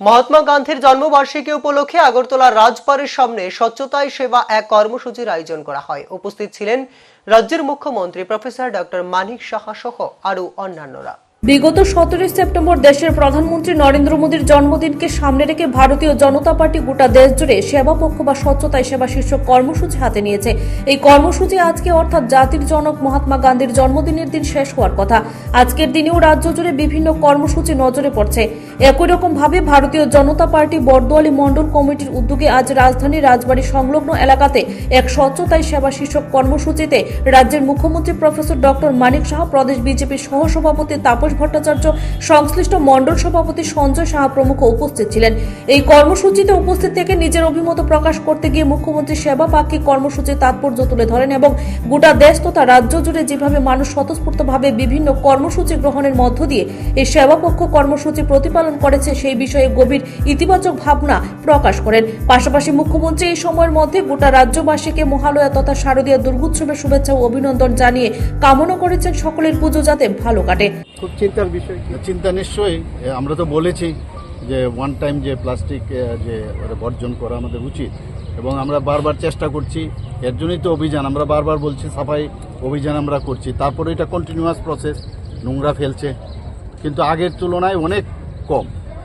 মহাত্মা গান্ধীর জন্মবার্ষিকী উপলক্ষে আগরতলার রাজবাড়ির সামনে স্বচ্ছতাই সেবা এক কর্মসূচির আয়োজন করা হয়। উপস্থিত ছিলেন রাজ্যের মুখ্যমন্ত্রী প্রফেসর ডক্টর মানিক সাহা সহ আরও অন্যান্যরা। বিগত সতেরোই সেপ্টেম্বর দেশের প্রধানমন্ত্রী নরেন্দ্র মোদীর জন্মদিনকে সামনে রেখে ভারতীয় জনতা পার্টি গোটা দেশ জুড়ে সেবা পক্ষ বা স্বচ্ছতায় সেবা শীর্ষক কর্মসূচি হাতে নিয়েছে। এই কর্মসূচি আজকে অর্থাৎ জাতির জনক মহাত্মা গান্ধীর জন্মদিনের দিন শেষ হওয়ার কথা। আজকের দিনেও রাজ্য জুড়ে বিভিন্ন কর্মসূচি নজরে পড়ছে। একই রকম ভাবে ভারতীয় জনতা পার্টি বর্দোয়ালি মণ্ডল কমিটির উদ্যোগে আজ রাজধানীর রাজবাড়ী সংলগ্ন এলাকাতে এক স্বচ্ছতায় সেবা শীর্ষক কর্মসূচিতে রাজ্যের মুখ্যমন্ত্রী প্রফেসর ডক্টর মানিক সাহা, প্রদেশ বিজেপির সহসভাপতি তাপস ভট্টাচার্য সংশ্লিষ্ট মণ্ডল সভাপতি সঞ্জয় সাহা প্রমুখ উপস্থিত ছিলেন। এই কর্মসূচিতে উপস্থিত থেকে নিজের অভিমত প্রকাশ করতে গিয়ে মুখ্যমন্ত্রী সেবা পাক্ষিক কর্মসূচির তাৎপর্য তুলে ধরেন এবং গোটা দেশ তথা রাজ্য জুড়ে যেভাবে মানুষ স্বতঃস্ফূর্তভাবে বিভিন্ন কর্মসূচি গ্রহণের মধ্য দিয়ে এই সেবা পক্ষ কর্মসূচি প্রতিপালন করেছে, সেই বিষয়ে গভীর ইতিবাচক ভাবনা প্রকাশ করেন। পাশাপাশি মুখ্যমন্ত্রী এই সময়ের মধ্যে গোটা রাজ্যবাসীকে মহালয়া তথা শারদীয় দুর্গোৎসবের শুভেচ্ছা ও অভিনন্দন জানিয়ে কামনা করেছেন। সকলের পুজো যাতে ভালো কাটে। চিন্তার বিষয়? চিন্তা নিশ্চয়ই। আমরা তো বলেছি যে ওয়ান টাইম যে প্লাস্টিক যে বর্জন করা আমাদের উচিত। এবং আমরা বারবার চেষ্টা করছি, এর জন্যই তো অভিযান। আমরা বারবার বলছি, সাফাই অভিযান আমরা করছি। তারপরে এটা কন্টিনিউয়াস প্রসেস নোংরা ফেলছে। কিন্তু আগের তুলনায় অনেক কম।